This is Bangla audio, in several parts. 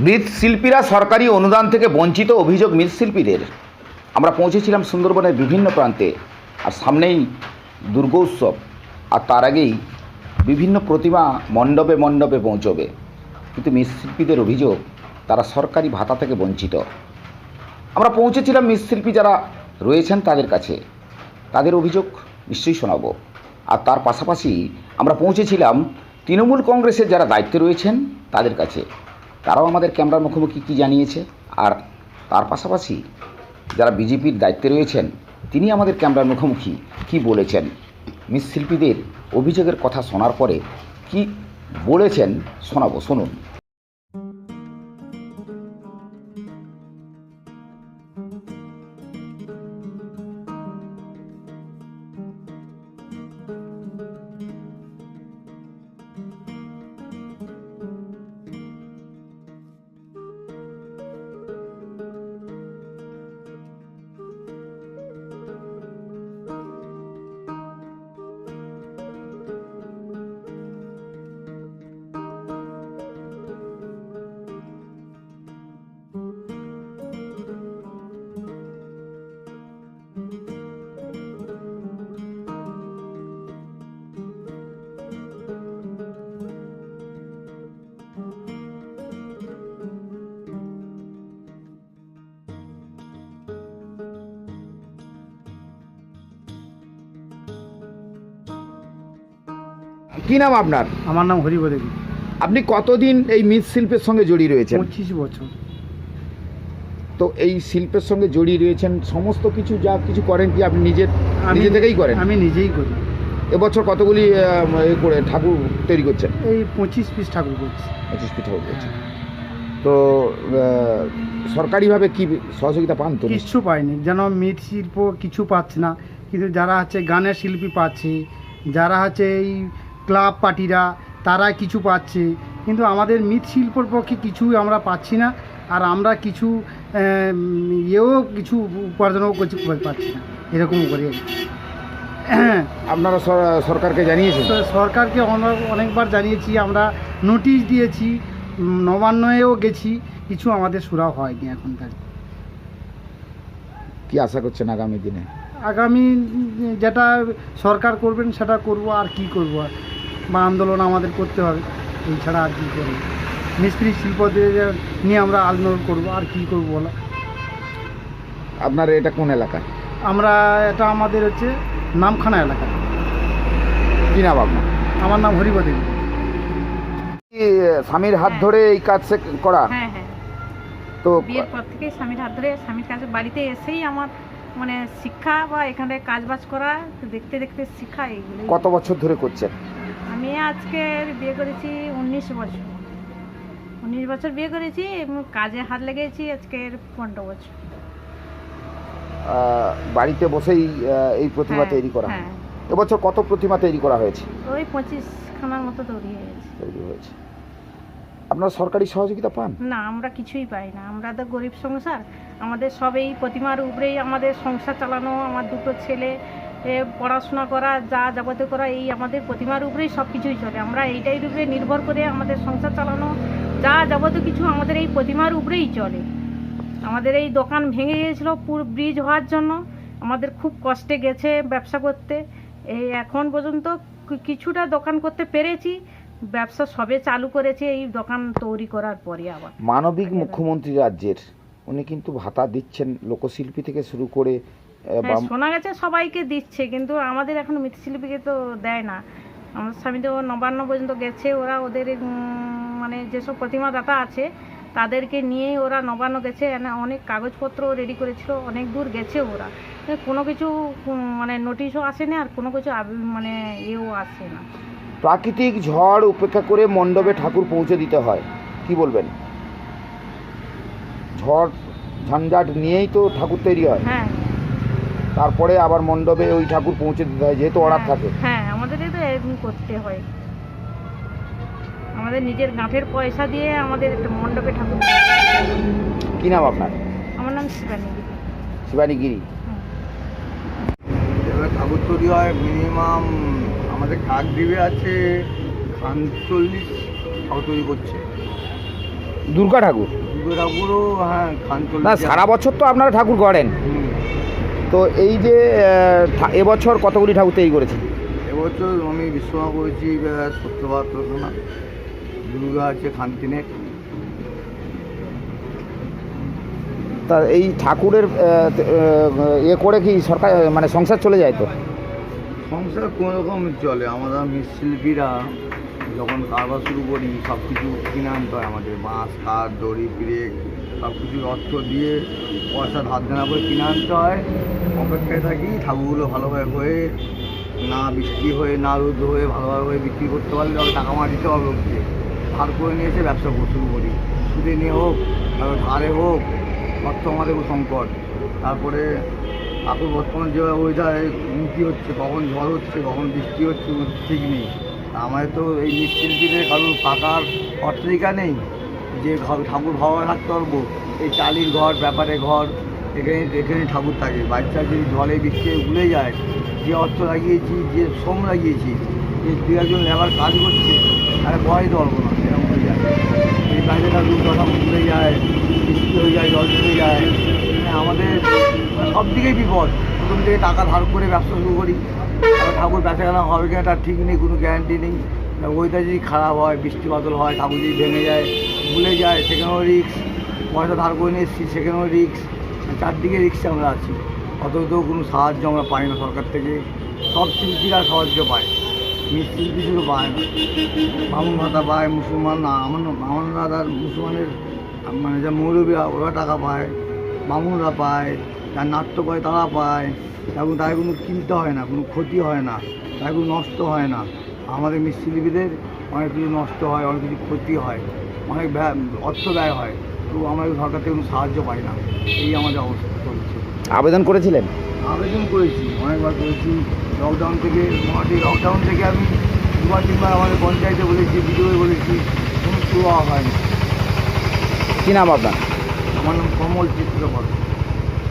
মৃৎশিল্পীরা সরকারি অনুদান থেকে বঞ্চিত অভিযোগ মৃৎশিল্পীদের। আমরা পৌঁছেছিলাম সুন্দরবনের বিভিন্ন প্রান্তে, আর সামনেই দুর্গোৎসব, আর তার আগেই বিভিন্ন প্রতিমা মণ্ডপে মণ্ডপে পৌঁছবে। কিন্তু মৃৎশিল্পীদের অভিযোগ, তারা সরকারি ভাতা থেকে বঞ্চিত। আমরা পৌঁছেছিলাম মৃৎশিল্পী যারা রয়েছেন তাদের কাছে। তাদের অভিযোগ নিশ্চয়ই শোনাবো। আর তার পাশাপাশি আমরা পৌঁছেছিলাম তৃণমূল কংগ্রেসের যারা দায়িত্বে রয়েছেন তাদের কাছে। তারাও আমাদের ক্যামেরার মুখোমুখি কী জানিয়েছে? আর তার পাশাপাশি যারা বিজেপির দায়িত্বে রয়েছেন, তিনি আমাদের ক্যামেরার মুখোমুখি কি বলেছেন? মৃৎশিল্পীদের অভিযোগের কথা শোনার পরে কি বলেছেন শোনাবো? শুনুন। কি নাম আপনার? আমার নাম হরিব দেবী। আপনি কতদিন এই মৃৎশিল্পের সঙ্গে জড়িয়ে রয়েছেন? পঁচিশ বছর। তো এই শিল্পের সঙ্গে জড়িয়ে রয়েছেন সমস্ত কিছু যা কিছু করেন কি আপনি নিজের নিজে থেকেই করেন? আমি নিজেই করি। এবছর কতগুলি করে ঠাকুর তৈরি করছেন? এই পঁচিশ পিস ঠাকুর করছি। পঁচিশ পিস ঠাকুর করছেন। তো সরকারিভাবে কি সহযোগিতা পান তো কিছু পাইনি। যেন মৃৎ শিল্প কিছু পাচ্ছে না। কিন্তু যারা হচ্ছে গানের শিল্পী পাচ্ছে যারা হচ্ছে এই ক্লাব পার্টিরা তারা কিছু পাচ্ছে। কিন্তু আমাদের মৃৎ শিল্পর পক্ষে কিছুই আমরা পাচ্ছি না আর আমরা কিছু ইয়েও কিছু উপার্জনও পাচ্ছি না। এরকম করে। আপনারা সরকারকে জানিয়েছেন? তো সরকারকে অনেকবার জানিয়েছি আমরা নোটিশ দিয়েছি নবান্নয়েও গেছি কিছু আমাদের সুরাও হয়নি এখন তার কি আশা করছেন আগামী দিনে? আগামী যেটা সরকার করবেন সেটা করব আর কি করব? আর বা আন্দোলন আমাদের করতে হবে। এই ছাড়া আর কী করব? মিস্ত্রি শিল্পদের নিয়ে আমরা আন্দোলন করব আর কি করব বলো? আপনার এটা কোন এলাকা? আমরা এটা আমাদের হচ্ছে নামখানা এলাকা। কি নাম আপনার? আমার নাম হরিবদী কি, স্বামীর হাত ধরে এই কাজ সে- করা? হ্যাঁ হ্যাঁ। তো বিয়ের পর থেকেই স্বামীর হাত ধরে স্বামীর কাছে বাড়িতে এসেই আমার মানে শিক্ষা বা এখানে কাজ বাজ করা দেখতে দেখতে শিক্ষা এইগুলো কত বছর ধরে করছেন? আমি আজকে বিয়ে করেছি উনিশ বছর। উনিশ বছর বিয়ে করেছি এবং কাজে হাত লেগেছি আজকের পনেরো বছর। বাড়িতে বসেই এই প্রতিমা হ্যাঁ, তৈরি করা হ্যাঁ। এবছর কত প্রতিমা তৈরি করা হয়েছে? ওই পঁচিশ খানার মতো তৈরি হয়েছে। তৈরি হয়েছে। আপনারা সরকারি সহযোগিতা পান? না আমরা কিছুই পাই না। আমরা তো গরিব সংসার। আমাদের সব এই প্রতিমার উপরেই আমাদের সংসার চালানো আমার দুটো ছেলে পড়াশোনা করা, যা যাবতীয় করা, এই আমাদের প্রতিমার উপরেই সব কিছুই চলে। আমরা এইটাই উপরে নির্ভর করে আমাদের সংসার চালানো, যা যাবতীয় কিছু আমাদের এই প্রতিমার উপরেই চলে। আমাদের এই দোকান ভেঙে গিয়েছিল পুরো ব্রিজ হওয়ার জন্য। আমাদের খুব কষ্টে গেছে ব্যবসা করতে। এই এখন পর্যন্ত কিছুটা দোকান করতে পেরেছি। ব্যবসা সবে চালু করেছে এই দোকান তৈরি করার পরে আবার। মানবিক মুখ্যমন্ত্রী রাজ্যের, উনি কিন্তু ভাতা দিচ্ছেন, লোকশিল্পী থেকে শুরু করে আহ, হ্যাঁ শোনা গেছে সবাইকে দিচ্ছে কিন্তু আমাদের এখন মৃৎশিল্পীকে তো দেয় না। আমার স্বামী তো নবান্ন পর্যন্ত গেছে ওরা ওদের মানে যেসব প্রতিমা দাতা আছে তাদেরকে নিয়েই ওরা নবান্ন গেছে অনেক কাগজপত্র রেডি করেছিল অনেক দূর গেছে ওরা। কোনো কিছু মানে নোটিশও আসে না আর কোনো কিছু মানে ইয়েও আসে না। প্রাকৃতিক ঝড় উপেক্ষা করে মণ্ডপে ঠাকুর পৌঁছে দিতে হয় কি বলবেন? ঝড় ঝঞ্ঝাট নিয়েই তো ঠাকুর তৈরি হয়। হ্যাঁ। তারপরে আবার মণ্ডপে ওই ঠাকুর পৌঁছে দিতে হয় যেহেতু অর্ডার হ্যাঁ, থাকে। হ্যাঁ আমাদের তো এরকম করতে হয়। আমাদের নিজের গাঁঠের পয়সা দিয়ে আমাদের একটা মণ্ডপে ঠাকুর কি নাম আপনার? আমার নাম শিবানী। শিবানী গিরি। এবার ঠাকুর তৈরি হয় মিনিমাম আমাদের কাক দিবে আছে খানচল্লিশ ঠাকুর তৈরি করছে। দুর্গা ঠাকুর? দুর্গা ঠাকুরও হ্যাঁ খান না সারা বছর তো আপনারা ঠাকুর গড়েন। তো এই যে এবছর কতগুলি ঠাকুর তৈরি করেছেন? এবছর আমি বিশ্বকর্মা করেছি খানা দুর্গা আছে খানতিনে তা এই ঠাকুরের এ করে কি সরকার মানে সংসার চলে যায় তো? সংসার কোনো রকম চলে আমরা মৃৎশিল্পীরা যখন কারবার শুরু করি সব কিছু কিনে আনতে হয় আমাদের বাঁশ কাঠ দড়ি ব্রেক সব কিছু অর্থ দিয়ে পয়সা ধার দেনা করে কিনে আনতে হয়। অপেক্ষায় থাকি, ঠাকুরগুলো ভালোভাবে হয়ে না বৃষ্টি হয়ে, না রোদ হয়ে ভালোভাবে হয়ে বিক্রি করতে পারলে তবে টাকা মার দিতে হবে লোককে ধার করে নিয়ে এসে ব্যবসা শুরু করি সুদে নিয়ে হোক, তারপর ধারে হোক অর্থ আমাদের সংকট। তারপরে এখন বর্তমানে যে ওয়েদারে নীতি হচ্ছে, কখন ঝড় হচ্ছে, কখন বৃষ্টি হচ্ছে ঠিক নেই। আমাদের তো এই মৃৎশিল্পীদের কারোর পাকার অট্টালিকা নেই। যে ঠাকুর ভগবান থাকতে পারব, এই চালির ঘর, ব্যাপারে ঘর এখানে এখানে ঠাকুর থাকে। বাচ্চা যদি জলে বৃষ্টি ভুলে যায়, যে অর্থ লাগিয়েছি, যে শ্রম লাগিয়েছি, যে দু একজন লেবার কাজ করছে তাহলে বয়স পারব না, এরকম হয়ে যায়। এই বাইরে ঠাকুর কথা ভুলে যায়, বৃষ্টি হয়ে যায়, জল চলে যায় আমাদের সব দিকেই বিপদ। প্রথম থেকে টাকা ধার করে ব্যবসা শুরু করি। ঠাকুর বেচা কেনা হবে কিনা, তার ঠিক নেই, কোনো গ্যারান্টি নেই। ওইটা যদি খারাপ হয়, বৃষ্টি বাদল হয়, ঠাকুর যদি ভেঙে যায় ভুলে যায়, সেখানেও রিক্স পয়সা ধার করে নিয়ে এসেছি, সেখানেও রিক্স চারদিকে রিক্সে আমরা আছি। অত তো কোনো সাহায্য আমরা পাই না সরকার থেকে। সব শিল্পীরা সাহায্য পায়। মৃৎশিল্পী শুধু পায় না। বামুন ভাতা পায়, মুসলমান না, আমার দাদার মুসলমানের মানে যা মৌলবী ওরা টাকা পায়। বামুনরা পায় যার নাট্য করে তারা পায়। এবং তাই কোনো কিনতে হয় না, কোনো ক্ষতি হয় না, তাই কোনো নষ্ট হয় না। আমাদের মৃৎশিল্পীদের অনেক কিছু নষ্ট হয়, অনেক কিছু ক্ষতি হয়, অনেক অর্থ ব্যয় হয়। তো আমরা সরকার থেকে কোনো সাহায্য পাই না। এই আমাদের অবস্থা চলছে। আবেদন করেছিলেন? আবেদন করেছি অনেকবার করেছি। লকডাউন থেকে মোটামুটি লকডাউন থেকে আমি দুবার তিনবার আমাদের পঞ্চায়েতে বলেছি বিডিও বলেছি কোনো সুরা হয়নি। কী নাম আপনার? আমার নাম কমল চিত্রকর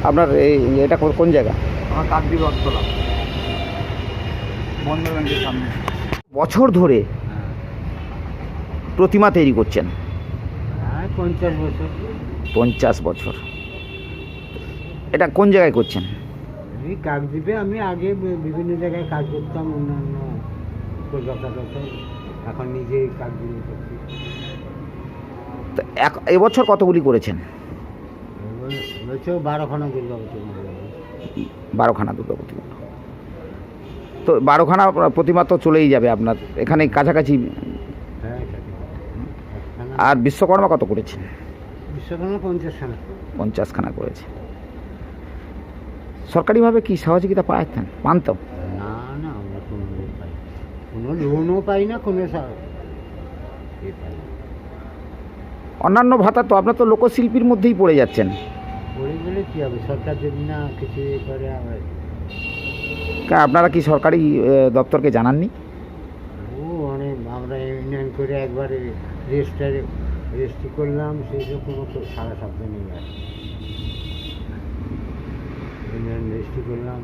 আপনার এই এটা কোন জায়গা? আমার কার্তিক রথতলা। বন্ধন ব্যাংকের সামনে। বছর ধরে প্রতিমা তৈরি করছেন। পঞ্চাশ বছর। পঞ্চাশ বছর। এটা কোন জায়গায় করছেন? এই কাকদ্বীপে আমি আগে বিভিন্ন জায়গায় কাজ করতাম অন্যান্য কলকাতা টলকাতায় এখন নিজেই কাকদ্বীপে করছি। তো এক এবছর কতগুলি করেছেন? বলছে বারোখানা দুর্গা প্রতিমা বারোখানা দুর্গা প্রতিমা তো বারোখানা প্রতিমা তো চলেই যাবে আপনার। এখানে কাছাকাছি আর বিশ্বকর্মা কত করেছেন বিশ্বকর্মা পঞ্চাশখানা। পঞ্চাশখানা করেছে। সরকারিভাবে কি সহযোগিতা পাচ্ছেন পান তো? না না আমরা কোনো পাই। কোনো লোনও পাই না কোনো অন্যান্য ভাতা তো আপনার তো লোকশিল্পীর মধ্যেই পড়ে যাচ্ছেন। পড়ে গেলে কী হবে? সরকার যদি না কিছু করে আপনারা কি সরকারি দপ্তরকে জানাননি? ও অনেক আমরা ইউনিয়ন করে একবারে রেজিস্টারে রেজিস্ট্রি করলাম সেই সব কোনো তো সারা শব্দ নেই আর। রেজিস্ট্রি করলাম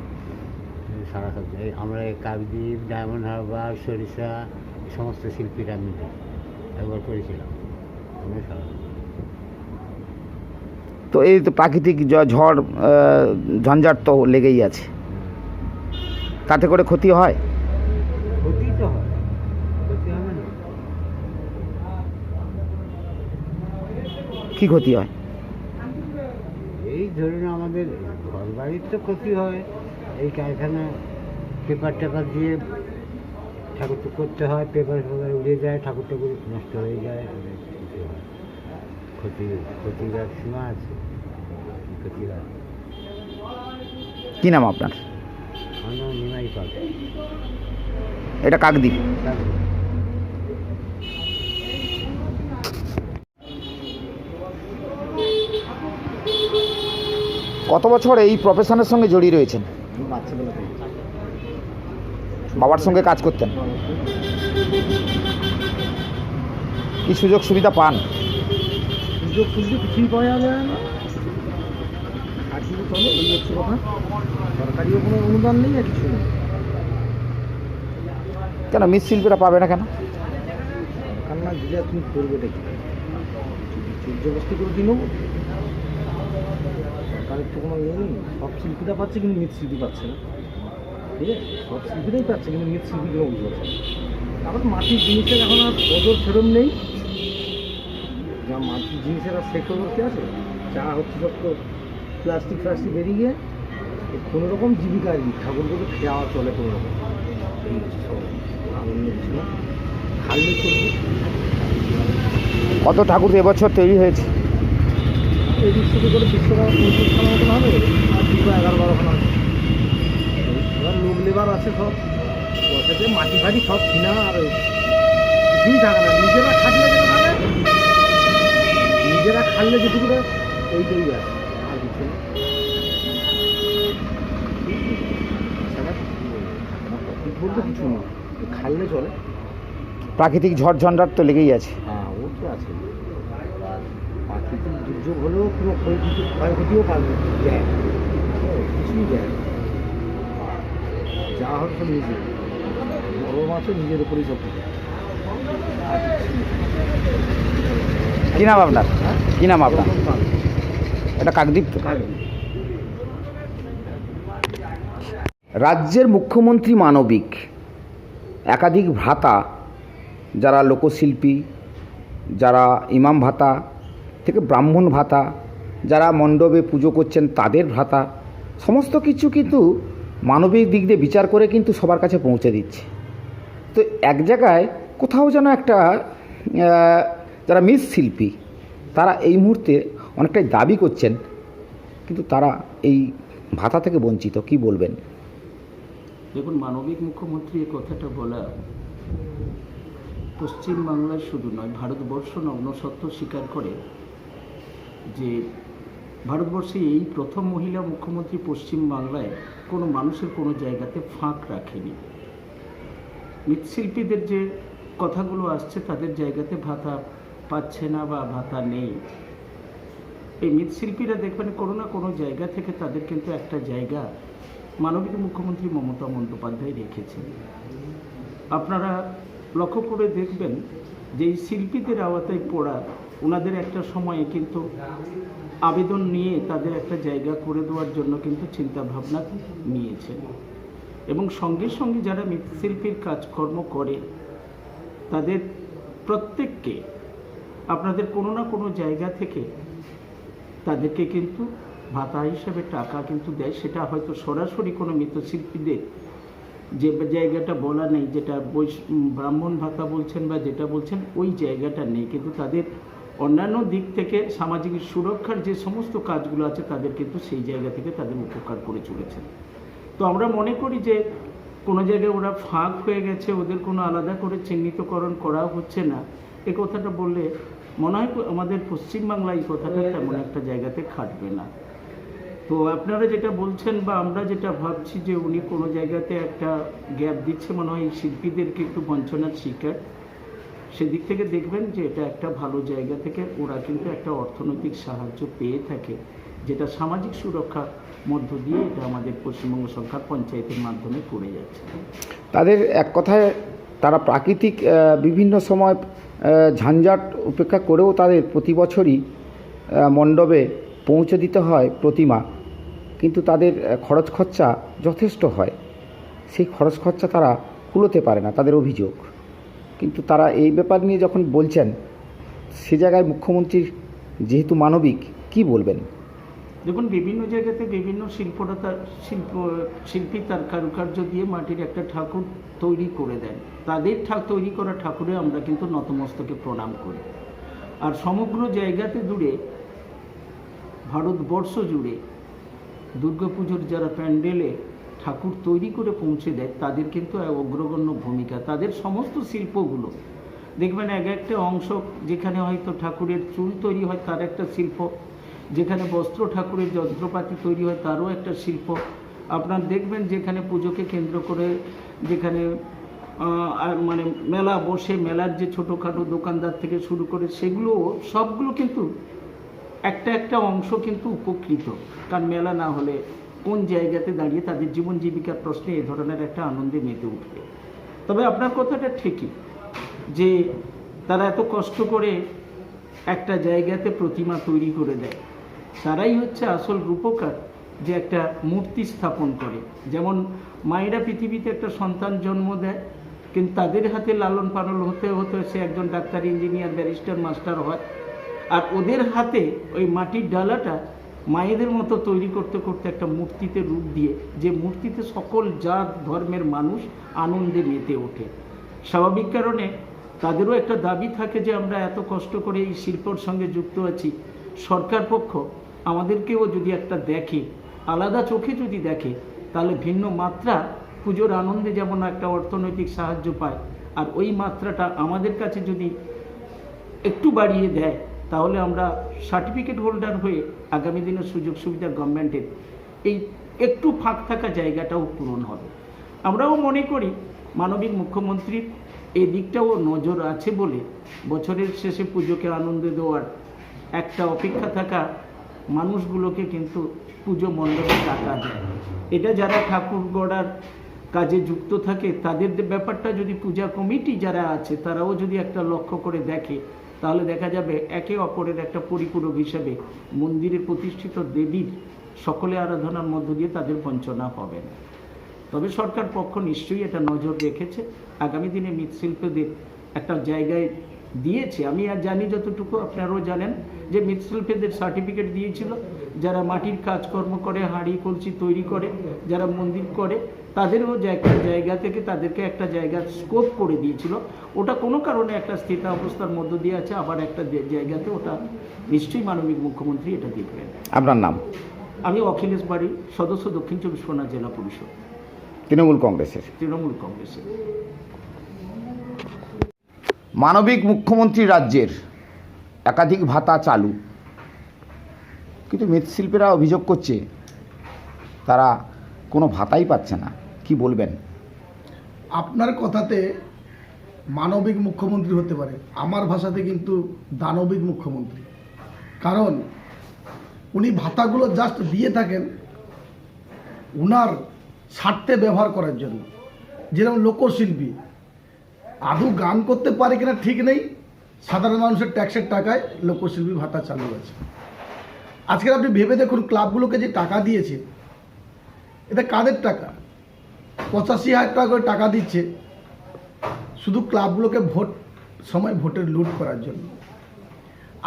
সারা শব্দ এই আমরা কাকদ্বীপ ডায়মন্ড হারবার সরিষা সমস্ত শিল্পীরা মিলে একবার করেছিলাম। আমরা সারা তো এই তো প্রাকৃতিক ঝড় ঝঞ্ঝাট তো লেগেই আছে। তাতে করে ক্ষতি হয় ক্ষতি তো হয় ক্ষতি হবে না কি ক্ষতি হয়? এই ধরুন আমাদের ঘর বাড়ির তো ক্ষতি হয়। এই কারখানা পেপার টেপার দিয়ে ঠাকুর করতে হয় পেপার ফেপার উড়ে যায় ঠাকুর ঠাকুর নষ্ট হয়ে যায় ক্ষতি ক্ষতির সীমা আছে। ক্ষতি হয়? কি নাম আপনার? অন্য নিমাই পাবে এটা কাকদ্বীপ। কত বছর এই প্রফেশনের সঙ্গে জড়িয়ে রয়েছেন বাবার সঙ্গে কাজ করতেন কি সুযোগ সুবিধা পান সুযোগ সুবিধা কিছুই পাওয়া যাবে না সরকারিও কোনো অনুদান নেই আর কিছু কেন মৃৎশিল্পীরা পাবে না কেন সরকার না দিলে তুমি করবে দেখি কিছু করে তো কোনো ইয়ে নেই। সব শিল্পীরা পাচ্ছে কিন্তু মৃৎশিল্পী পাচ্ছে না। ঠিক আছে? সব শিল্পীরাই পাচ্ছে কিন্তু মৃৎশিল্পীগুলো বুঝতে পারছে তারপর মাটির জিনিসের এখন আর বদল সেরম নেই। যা মাটির জিনিসের আর সেক্টর করতে আছে? যা হচ্ছে সব তো প্লাস্টিক ফ্লাস্টিক বেরিয়ে কোনো রকম জীবিকা আর ঠাকুরগুলো খেয়াও চলে কোনো রকম। এই আনন্দ না। চলবে। কত ঠাকুর এবছর তৈরি হয়েছে। এই দিক থেকে করে বিশ্বকাপ পঁচিশ খানা মতন হবে? আর দুটো এগারো বারো খানা আছে এবার লোক লেবার আছে সব। বসাতে মাটি ফাটি সব কিনা আর কিছুই থাকে না। নিজেরা খাটলে যেটা থাকে নিজেরা খাটলে যেটুকু ওইটাই আছে। আর কিছু না। বলতে কিছু নেই খাইলে চলে। প্রাকৃতিক ঝড় ঝঞ্ঝাট তো লেগেই আছে। হ্যাঁ ও তো আছে দুর্যোগ হলেও কোনো ক্ষয়ক্ষতি ক্ষয়ক্ষতিও পারবে দেয়। হ্যাঁ, কিছুই দেয়। যা হবে সব নিজে বড় মাছও নিজের উপরেই সব কি নাম আপনার? হ্যাঁ? কি নাম আপনার? এটা কাকদ্বীপ তো? রাজ্যের মুখ্যমন্ত্রী মানবিক একাধিক ভাতা যারা লোকশিল্পী যারা ইমাম ভাতা থেকে ব্রাহ্মণ ভাতা যারা মণ্ডপে পুজো করছেন তাদের ভাতা সমস্ত কিছু কিন্তু মানবিক দিক দিয়ে বিচার করে কিন্তু সবার কাছে পৌঁছে দিচ্ছে। তো এক জায়গায় কোথাও যেন একটা যারা মৃৎশিল্পী, তারা এই মুহূর্তে অনেকটাই দাবি করছেন, কিন্তু তারা এই ভাতা থেকে বঞ্চিত, কি বলবেন? দেখুন, মানবিক মুখ্যমন্ত্রী এ কথাটা বলা পশ্চিমবাংলায় শুধু নয়, ভারতবর্ষ নগ্ন সত্য স্বীকার করে যে ভারতবর্ষে এই প্রথম মহিলা মুখ্যমন্ত্রী পশ্চিমবাংলায় কোনো মানুষের কোনো জায়গাতে ফাঁক রাখেনি। মৃৎশিল্পীদের যে কথাগুলো আসছে, তাদের জায়গাতে ভাতা পাচ্ছে না বা ভাতা নেই। এই মৃৎশিল্পীরা দেখবেন কোনো না কোনো জায়গা থেকে তাদের কিন্তু একটা জায়গা মানবিক মুখ্যমন্ত্রী মমতা বন্দ্যোপাধ্যায় রেখেছেন। আপনারা লক্ষ্য করে দেখবেন যে এই শিল্পীদের আওতায় পড়া ওনাদের একটা সময়ে কিন্তু আবেদন নিয়ে তাদের একটা জায়গা করে দেওয়ার জন্য কিন্তু চিন্তা ভাবনা নিয়েছেন। এবং সঙ্গে সঙ্গে যারা মৃৎশিল্পীর কাজকর্ম করে, তাদের প্রত্যেককে আপনাদের কোনো না কোনো জায়গা থেকে তাদেরকে কিন্তু ভাতা হিসাবে টাকা কিন্তু দেয়। সেটা হয়তো সরাসরি কোনো মৃৎশিল্পীদের যে জায়গাটা বলা নেই, যেটা বৈশ- ব্রাহ্মণ ভাতা বলছেন বা যেটা বলছেন, ওই জায়গাটা নেই। কিন্তু তাদের অন্যান্য দিক থেকে সামাজিক সুরক্ষার যে সমস্ত কাজগুলো আছে তাদের কিন্তু সেই জায়গা থেকে তাদের উপকার করে চলেছেন। তো আমরা মনে করি যে কোনো জায়গায় ওরা ফাঁক হয়ে গেছে ওদের কোনো আলাদা করে চিহ্নিতকরণ করা হচ্ছে না। এ কথাটা বললে মনে হয় আমাদের পশ্চিমবাংলায় এই কথাটা তেমন একটা জায়গাতে খাটবে না। তো আপনারা যেটা বলছেন বা আমরা যেটা ভাবছি যে উনি কোনো জায়গাতে একটা গ্যাপ দিচ্ছে মনে হয় শিল্পীদেরকে একটু বঞ্চনার শিকার। সেদিক থেকে দেখবেন যে এটা একটা ভালো জায়গা থেকে ওরা কিন্তু একটা অর্থনৈতিক সাহায্য পেয়ে থাকে, যেটা সামাজিক সুরক্ষার মধ্য দিয়ে এটা আমাদের পশ্চিমবঙ্গ সরকার পঞ্চায়েতের মাধ্যমে করে যাচ্ছে। তাদের এক কথায় তারা প্রাকৃতিক বিভিন্ন সময় ঝঞ্ঝাট উপেক্ষা করেও তাদের প্রতি বছরই মণ্ডপে পৌঁছে দিতে হয় প্রতিমা। কিন্তু তাদের খরচ খরচা যথেষ্ট হয়। সেই খরচ খরচা তারা কুলোতে পারে না, তাদের অভিযোগ। কিন্তু তারা এই ব্যাপার নিয়ে যখন বলছেন, সে জায়গায় মুখ্যমন্ত্রীর যেহেতু মানবিক, কি বলবেন? দেখুন, বিভিন্ন জায়গাতে বিভিন্ন শিল্পটা তার শিল্প, শিল্পী তার কারুকার্য দিয়ে মাটির একটা ঠাকুর তৈরি করে দেন। তাদের তৈরি করা ঠাকুরে আমরা কিন্তু নতমস্তকে প্রণাম করি। আর সমগ্র জায়গাতে জুড়ে, ভারতবর্ষ জুড়ে, দুর্গাপুজোর যারা প্যান্ডেলে ঠাকুর তৈরি করে পৌঁছে দেয়, তাদের কিন্তু অগ্রগণ্য ভূমিকা। তাদের সমস্ত শিল্পগুলো। দেখবেন এক একটা অংশ যেখানে হয়তো ঠাকুরের চুল তৈরি হয়, তার একটা শিল্প। যেখানে বস্ত্র ঠাকুরের যন্ত্রপাতি তৈরি হয়, তারও একটা শিল্প। আপনার দেখবেন যেখানে পুজোকে কেন্দ্র করে, যেখানে মানে মেলা বসে, মেলার যে ছোটোখাটো দোকানদার থেকে শুরু করে, সেগুলো সবগুলো কিন্তু একটা একটা অংশ কিন্তু উপকৃত। কারণ মেলা না হলে কোন জায়গাতে দাঁড়িয়ে তাদের জীবন জীবিকার প্রশ্নে এ ধরনের একটা আনন্দে মেতে উঠবে। তবে আপনার কথাটা ঠিকই যে তারা এত কষ্ট করে একটা জায়গাতে প্রতিমা তৈরি করে দেয়। তারাই হচ্ছে আসল রূপকার যে একটা মূর্তি স্থাপন করে। যেমন মায়েরা পৃথিবীতে একটা সন্তান জন্ম দেয়, কিন্তু তাদের হাতে লালন পালন হতে হতে সে একজন ডাক্তার, ইঞ্জিনিয়ার, ব্যারিস্টার, মাস্টার হয়। আর ওদের হাতে ওই মাটির ডালাটা মায়েদের মতো তৈরি করতে করতে একটা মূর্তিতে রূপ দিয়ে, যে মূর্তিতে সকল জাত ধর্মের মানুষ আনন্দে মেতে ওঠে। স্বাভাবিক কারণে তাদেরও একটা দাবি থাকে যে আমরা এত কষ্ট করে এই শিল্পর সঙ্গে যুক্ত আছি। সরকার পক্ষ আমাদেরকেও যদি একটা দেখে, আলাদা চোখে যদি দেখে, তাহলে ভিন্ন মাত্রা পুজোর আনন্দে যেমন একটা অর্থনৈতিক সাহায্য পায়, আর ওই মাত্রাটা আমাদের কাছে যদি একটু বাড়িয়ে দেয় তাহলে আমরা সার্টিফিকেট হোল্ডার হয়ে আগামী দিনের সুযোগ সুবিধা গভর্নমেন্টের এই একটু ফাঁক থাকা জায়গাটাও পূরণ হবে। আমরাও মনে করি মানবিক মুখ্যমন্ত্রীর এই দিকটাও নজর আছে বলে বছরের শেষে পুজোকে আনন্দ দেওয়ার একটা অপেক্ষা থাকা মানুষগুলোকে কিন্তু পুজো মণ্ডপে টাকা দেয়। এটা যারা ঠাকুর গড়ার কাজে যুক্ত থাকে, তাদের ব্যাপারটা যদি পূজা কমিটি যারা আছে, তারাও যদি একটা লক্ষ্য করে দেখে তাহলে দেখা যাবে একে অপরের একটা পরিপূরক হিসেবে মন্দিরে প্রতিষ্ঠিত দেবীর সকলে আরাধনার মধ্য দিয়ে তাদের বঞ্চনা হবে না। তবে সরকার পক্ষ নিশ্চয়ই এটা নজর রেখেছে। আগামী দিনে মৃৎশিল্পীদের একটা জায়গায় দিয়েছে আমি আর জানি যতটুকু আপনারাও জানেন যে মৃৎশিল্পীদের সার্টিফিকেট দিয়েছিল যারা মাটির কাজকর্ম করে হাঁড়ি কলসি তৈরি করে যারা মন্দির করে তাদেরও একটা জায়গা থেকে তাদেরকে একটা জায়গা স্কোপ করে দিয়েছিল। ওটা কোনো কারণে একটা স্থিতাবস্থার মধ্য দিয়ে আছে আবার একটা জায়গাতে ওটা নিশ্চয়ই মানবিক মুখ্যমন্ত্রী এটা দেখবেন। আপনার নাম? আমি অখিলেশ বাড়ি সদস্য দক্ষিণ চব্বিশ পরগনা জেলা পরিষদ। তৃণমূল কংগ্রেসের। তৃণমূল কংগ্রেসের। মানবিক মুখ্যমন্ত্রী রাজ্যের একাধিক ভাতা চালু। কিন্তু মৃৎশিল্পীরা অভিযোগ করছে, তারা কোনো ভাতাই পাচ্ছে না। কি বলবেন? আপনার কথাতে মানবিক মুখ্যমন্ত্রী হতে পারে, আমার ভাষাতে কিন্তু দানবিক মুখ্যমন্ত্রী। কারণ উনি ভাতাগুলো জাস্ট দিয়ে থাকেন উনার স্বার্থে ব্যবহার করার জন্য। যেরকম লোকশিল্পী আদৌ গান করতে পারে কিনা ঠিক নেই। সাধারণ মানুষের ট্যাক্সের টাকায় লোকশিল্পী ভাতা চালু আছে আজকে আপনি ভেবে দেখুন, ক্লাবগুলোকে যে টাকা দিয়েছে, এটা কাদের টাকা? পঁচাশি হাজার টাকা করে টাকা দিচ্ছে, শুধু ক্লাবগুলোকে ভোট, সময় ভোটের লুট করার জন্য।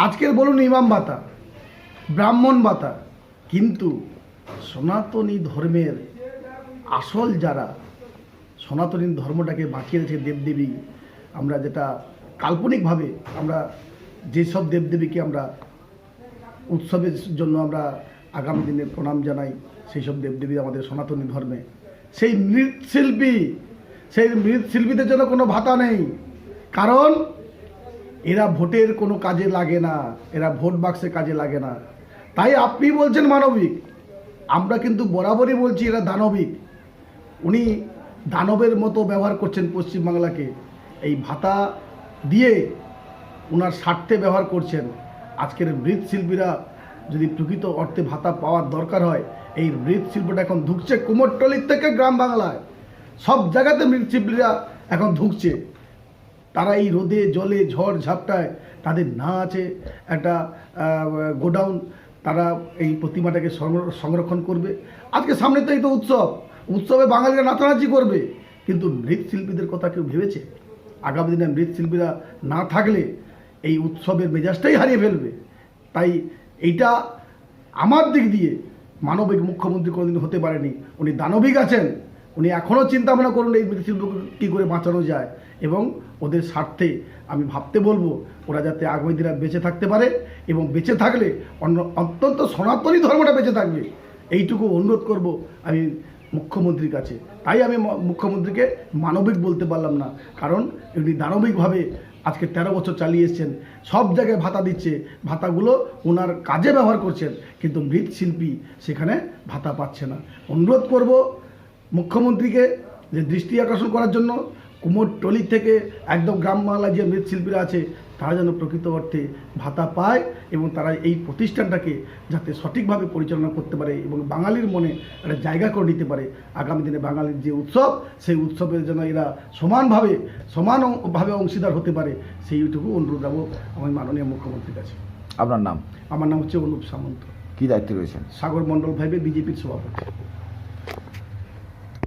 আজকের বলুন, ইমাম ভাতা, ব্রাহ্মণ ভাতা, কিন্তু সনাতনী ধর্মের আসল যারা সনাতনী ধর্মটাকে বাঁচিয়ে রেখেছে দেবদেবী আমরা যেটা কাল্পনিকভাবে আমরা যেসব দেবদেবীকে আমরা উৎসবের জন্য আমরা আগামী দিনে প্রণাম জানাই সেই সব দেবদেবী আমাদের সনাতনী ধর্মে। সেই মৃৎশিল্পী, সেই মৃৎশিল্পীদের জন্য কোনো ভাতা নেই। কারণ এরা ভোটের কোনো কাজে লাগে না, এরা ভোট বাক্সে কাজে লাগে না। তাই আপনি বলছেন মানবিক, আমরা কিন্তু বরাবরই বলছি এরা দানবিক। উনি দানবের মতো ব্যবহার করছেন পশ্চিমবাংলাকে। এই ভাতা দিয়ে ওনার স্বার্থে ব্যবহার করছেন। আজকের মৃৎশিল্পীরা যদি প্রকৃত অর্থে ভাতা পাওয়ার দরকার হয়, এই মৃৎশিল্পটা এখন ঢুকছে কুমোরটলির থেকে গ্রাম বাংলায়। সব জায়গাতে মৃৎশিল্পীরা এখন ঢুকছে তারা এই রোদে, জলে, ঝড়, ঝাপটায় তাদের না আছে একটা গোডাউন। তারা এই প্রতিমাটাকে সংরক্ষণ করবে। আজকে সামনে তো এই তো উৎসব। উৎসবে বাঙালিরা নাচানাচি করবে। কিন্তু মৃৎশিল্পীদের কথা কেউ ভেবেছে? আগামী দিনে মৃৎশিল্পীরা না থাকলে এই উৎসবের মেজাজটাই হারিয়ে ফেলবে। তাই এইটা আমার দিক দিয়ে মানবিক মুখ্যমন্ত্রী কোনোদিন হতে পারেনি। উনি দানবিক আছেন। উনি এখনও চিন্তা ভাবনা করুন এই মৃৎশিল্পকে কী করে বাঁচানো যায়। এবং ওদের স্বার্থে আমি ভাবতে বলব, ওরা যাতে আগামী দিনে বেঁচে থাকতে পারে এবং বেঁচে থাকলে অন্য অত্যন্ত সনাতনী ধর্মটা বেঁচে থাকবে। এইটুকু অনুরোধ করব। আমি মুখ্যমন্ত্রীর কাছে। তাই আমি মুখ্যমন্ত্রীকে মানবিক বলতে পারলাম না। কারণ উনি দানবিকভাবে আজকে তেরো বছর চালিয়ে এসছেন। সব জায়গায় ভাতা দিচ্ছে। ভাতাগুলো ওনার কাজে ব্যবহার করছেন। কিন্তু মৃৎশিল্পী সেখানে ভাতা পাচ্ছে না। অনুরোধ করব মুখ্যমন্ত্রীকে যে দৃষ্টি আকর্ষণ করার জন্য কুমোরটলি থেকে একদম গ্রাম বাংলায় যে মৃৎশিল্পীরা আছে তারা যেন প্রকৃত অর্থে ভাতা পায় এবং তারা এই প্রতিষ্ঠানটাকে যাতে সঠিকভাবে পরিচালনা করতে পারে এবং বাঙালির মনে একটা জায়গা করে নিতে পারে। আগামী দিনে বাঙালির যে উৎসব সেই উৎসবের যেন এরা সমানভাবে সমানভাবে অংশীদার হতে পারে সেইটুকু অনুরোধ রাখব আমি মাননীয় মুখ্যমন্ত্রীর কাছে। আপনার নাম? আমার নাম হচ্ছে অনুপ সামন্ত। কি দায়িত্বে রয়েছেন? সাগর মণ্ডল ভাইবে বিজেপির সভাপতি।